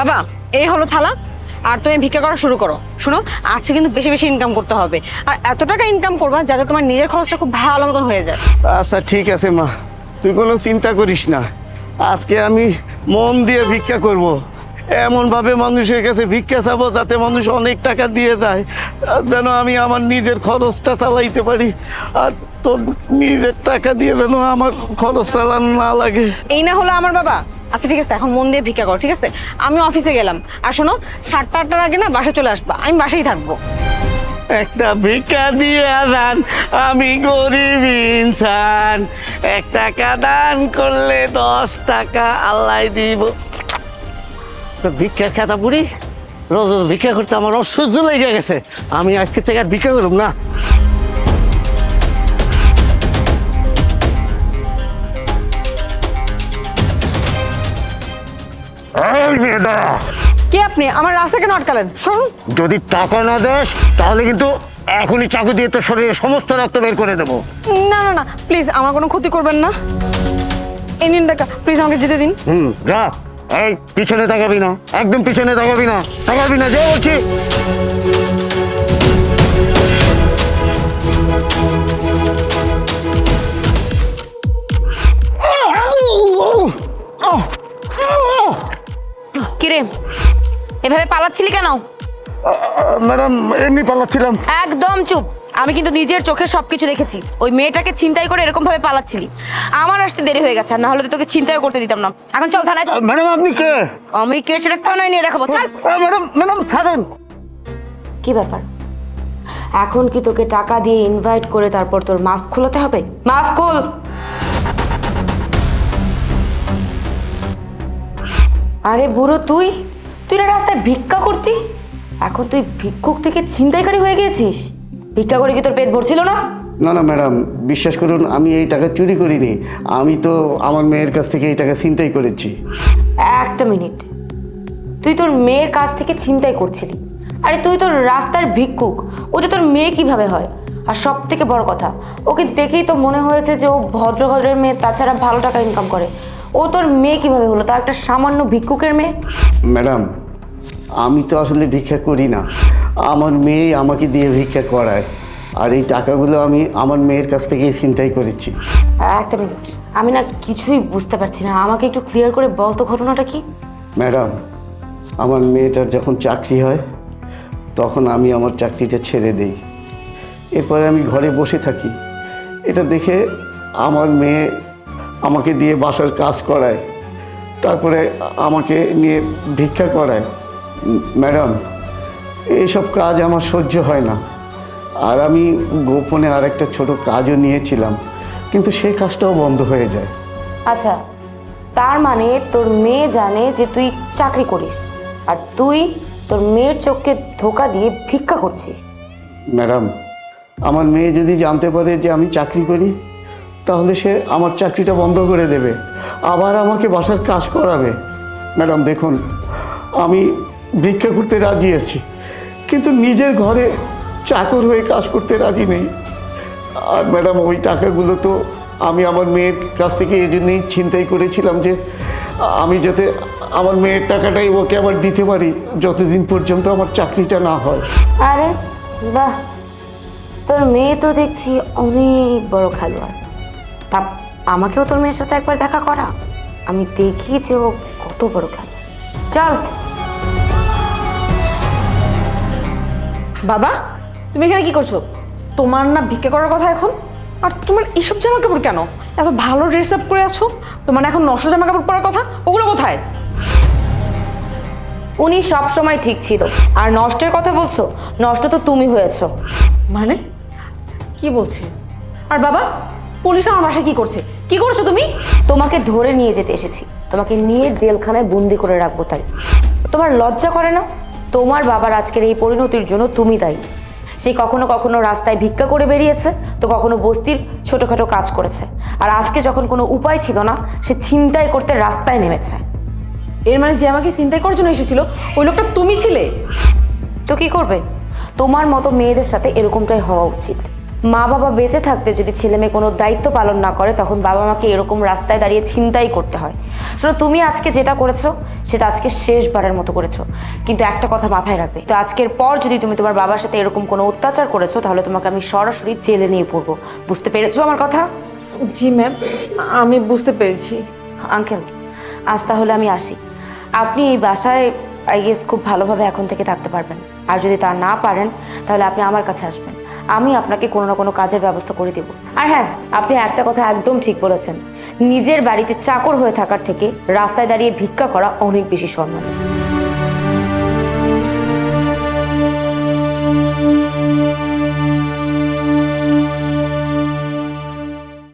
বাবা এই হলো থালা। আর তুমি ভিক্ষা করা শুরু করো। শোনো আজকে কিন্তু বেশি বেশি ইনকাম করতে হবে। আর এত টাকা ইনকাম করবা যাতে তোমার নিজের খরচটা খুব ভালো মতন হয়ে যায়। আচ্ছা ঠিক আছে মা। তুই কোনো চিন্তা করিস না। আজকে আমি মন দিয়ে ভিক্ষা করব। এমনভাবে মানুষের কাছে ভিক্ষা চাবো যাতে মানুষ অনেক টাকা দিয়ে দেয় যেন আমি আমার নিজের খরচটা চালাইতে পারি। আর তোর নিজের টাকা দিয়ে যেন আমার খরচ চালানো না লাগে। এই না হলো আমার বাবা। আচ্ছা ঠিক আছে, এখন মন দিয়ে ভিক্ষা করো, ঠিক আছে? আমি অফিসে গেলাম। আর শোনো, সাতটা আটটার আগে না বাসায় চলে আসবা। আমি বাসায় থাকব। একটা ভিক্ষা দিয়ে দান আমি গরিব ইনসান। এক টাকা দান করলে দশ টাকা আল্লাহ দিব। তো ভিক্ষা খেতা বুড়ি রোজ রোজ ভিক্ষা করতে আমার অসহ্য লেগে গেছে। আমি আজকে থেকে আর ভিক্ষা করব না। এই মেয়ে দাঁড়া। কে আপনি? আমার রাস্তা কেন আটকালেন। শুনুন। যদি টাকা না দেস তাহলে কিন্তু এখনই চাকু দিয়ে তোর শরীরে সমস্ত রক্ত বের করে দেবো। না না না প্লিজ আমার কোনো ক্ষতি করবেন না। এই নিন টাকা প্লিজ আমাকে যেতে দিন। হুম যা। এই পিছনে তাকাবি না। একদম পিছনে তাকাবি না। তাকাবি না যে বলছি। এভাবে পালাচ্ছিলি কেন? ম্যাডাম এমনি পালাচ্ছিলাম। একদম চুপ। আমি কিন্তু নিজের চোখে সবকিছু দেখেছি। ওই মেয়েটাকে চিন্তাই করে এরকম ভাবে পালাচ্ছিলি। আমার আসতে দেরি হয়ে গেছে আর না হলে তোকে চিন্তাও করতে দিতাম না। এখন চল থানায় ম্যাডাম আপনি কে? আমি কে সেটা থানায় নিয়ে দেখাবো। চল। ম্যাডাম ম্যাডাম ছাড়েন। কি ব্যাপার? এখন কি তোকে টাকা দিয়ে ইনভাইট করে তারপর তোর মাস্ক খোলাতে হবে? মাস্ক খোল। আরে বুড়ো তুই! তুই না রাস্তায় ভিক্ষা করতি? এখন তুই ভিক্ষুক থেকে ছিনতাইকারী হয়ে গিয়েছিস? ভিক্ষা করে কি তোর পেট ভরছিল না? না না ম্যাডাম বিশ্বাস করুন আমি এই টাকা চুরি করিনি। আমি তো আমার মেয়ের কাছ থেকে এই টাকা ছিনতাই করেছি। একটা মিনিট। তুই তোর মেয়ের কাছ থেকে ছিনতাই করছিলি। আরে তুই তোর রাস্তার ভিক্ষুক। ওটা তোর মেয়ে কীভাবে হয়? আর সব থেকে বড় কথা ওকে দেখেই তো মনে হয়েছে যে ও ভদ্র ভদ্রের মেয়ে তাছাড়া ভালো টাকা ইনকাম করে। ও তোর মেয়ে কীভাবে হলো? তার একটা সামান্য ভিক্ষুকের মেয়ে? ম্যাডাম আমি তো আসলে ভিক্ষা করি না। আমার মেয়ে আমাকে দিয়ে ভিক্ষা করায়। আর এই টাকাগুলো আমি আমার মেয়ের কাছ থেকেই ছিনতাই করেছি। একটা মিনিট। আমি না কিছুই বুঝতে পারছি না। আমাকে একটু ক্লিয়ার করে বল তো ঘটনাটা কি? ম্যাডাম আমার মেয়েটার যখন চাকরি হয় তখন আমি আমার চাকরিটা ছেড়ে দেই। এরপরে আমি ঘরে বসে থাকি। এটা দেখে আমার মেয়ে আমাকে দিয়ে বাসার কাজ করায়। তারপরে আমাকে নিয়ে ভিক্ষা করায়। ম্যাডাম এইসব কাজ আমার সহ্য হয় না। আর আমি গোপনে আর একটা ছোট কাজও নিয়েছিলাম কিন্তু সেই কাজটাও বন্ধ হয়ে যায়। আচ্ছা তার মানে তোর মেয়ে জানে যে তুই চাকরি করিস আর তুই তোর মেয়ের চোখকে ধোকা দিয়ে ভিক্ষা করছিস। ম্যাডাম আমার মেয়ে যদি জানতে পারে যে আমি চাকরি করি তাহলে সে আমার চাকরিটা বন্ধ করে দেবে আবার আমাকে বাসার কাজ করাবে। ম্যাডাম দেখুন আমি ভিক্ষা করতে রাজি আছি। কিন্তু নিজের ঘরে চাকর হয়ে কাজ করতে রাজি নেই। আর ম্যাডাম, ওই টাকাগুলো তো আমি আমার মেয়ের কাছ থেকে এই জন্যই চিন্তাই করেছিলাম যে আমি যাতে আমার মেয়ের টাকাটাই ওকে আবার দিতে পারি যতদিন পর্যন্ত আমার চাকরিটা না হয়। আরে বাহ, তোর মেয়ে তো দেখছি অনেক বড় খেলোয়াড়। তা আমাকেও তোর মেয়ের সাথে একবার দেখা করা। আমি দেখি যে ও কত বড় খেলোয়াড়। চল। বাবা তুমি এখানে কি করছ? তোমার না ভিক্ষা করার কথা এখন? আর তোমার এইসব জামা কাপড় কেন? এত ভালো ড্রেস আপ করে আছো? তোমার এখন নষ্ট জামা কাপড় পরার কথা? ওগুলো কোথায়? উনি সব সময় ঠিক ছিল। আর নষ্টের কথা বলছো? নষ্ট তো তুমি হয়েছো। মানে? কি বলছে? আর বাবা পুলিশ আমার বাসায় কি করছে? কি করছ তুমি? তোমাকে ধরে নিয়ে যেতে এসেছি। তোমাকে নিয়ে জেলখানায় বন্দি করে রাখব তাই। তোমার লজ্জা করে না? তোমার বাবার আজকের এই পরিণতির জন্য তুমি দায়ী। সে কখনো কখনো রাস্তায় ভিক্ষা করে বেরিয়েছে তো কখনো বস্তির ছোটোখাটো কাজ করেছে। আর আজকে যখন কোনো উপায় ছিল না সে ছিনতাই করতে রাস্তায় নেমেছে। এর মানে যে আমাকে চিন্তাই করার জন্য এসেছিল ওই লোকটা তুমি ছিলে? তো কি করবে? তোমার মতো মেয়েদের সাথে এরকমটাই হওয়া উচিত। মা বাবা বেঁচে থাকতে যদি ছেলে মেয়ে কোনো দায়িত্ব পালন না করে তখন বাবা মাকে এরকম রাস্তায় দাঁড়িয়ে ছিনতাই করতে হয়। শোনো তুমি আজকে যেটা করেছ সেটা আজকে শেষবারের মতো করেছ। কিন্তু একটা কথা মাথায় রাখবে তো আজকের পর যদি তুমি তোমার বাবার সাথে এরকম কোনো অত্যাচার করেছ তাহলে তোমাকে আমি সরাসরি জেলে নিয়ে পড়ব। বুঝতে পেরেছ আমার কথা? জি ম্যাম আমি বুঝতে পেরেছি। আঙ্কেল আজ তাহলে আমি আসি। আপনি এই বাসায় আই গেস খুব ভালোভাবে এখন থেকে থাকতে পারবেন। আর যদি তা না পারেন তাহলে আপনি আমার কাছে আসবেন। আমি আপনাকে কোনো না কোনো কাজের ব্যবস্থা করে দেব। আর হ্যাঁ আপনি একটা কথা একদম ঠিক বলেছেন। নিজের বাড়িতে চাকর হয়ে থাকার থেকে রাস্তায় দাঁড়িয়ে ভিক্ষা করা অনেক বেশি সম্মান